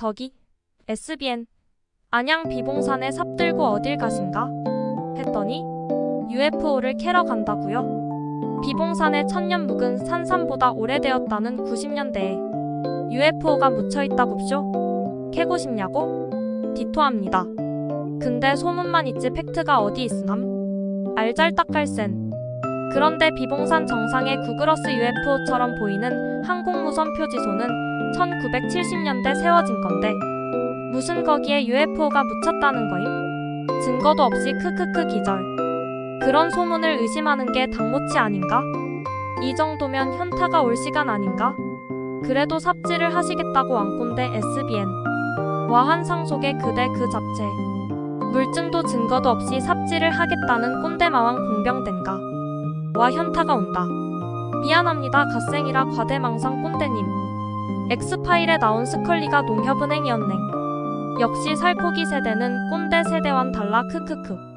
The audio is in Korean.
저기 SBN 안양 비봉산에 삽 들고 어딜 가신가? 했더니 UFO를 캐러 간다고요? 비봉산의 천년 묵은 산삼보다 오래되었다는 90년대에 UFO가 묻혀 있다고쇼? 캐고 싶냐고? 디토합니다. 근데 소문만 있지 팩트가 어디 있으남? 알잘딱갈센. 그런데 비봉산 정상의 구글어스 UFO처럼 보이는 항공무선 표지소는 1970년대 세워진 건데 무슨 거기에 UFO가 묻혔다는 거임? 증거도 없이 크크크 기절. 그런 소문을 의심하는 게 당모치 아닌가? 이 정도면 현타가 올 시간 아닌가? 그래도 삽질을 하시겠다고 왕꼰대 SBN. 와한상 속의 그대 그 잡채. 물증도 증거도 없이 삽질을 하겠다는 꼰대마왕 공병된가. 와 현타가 온다. 미안합니다 갓생이라 과대망상 꼰대님. 엑스파일에 나온 스컬리가 농협은행이었네. 역시 살코기 세대는 꼰대 세대와는 달라 크크크.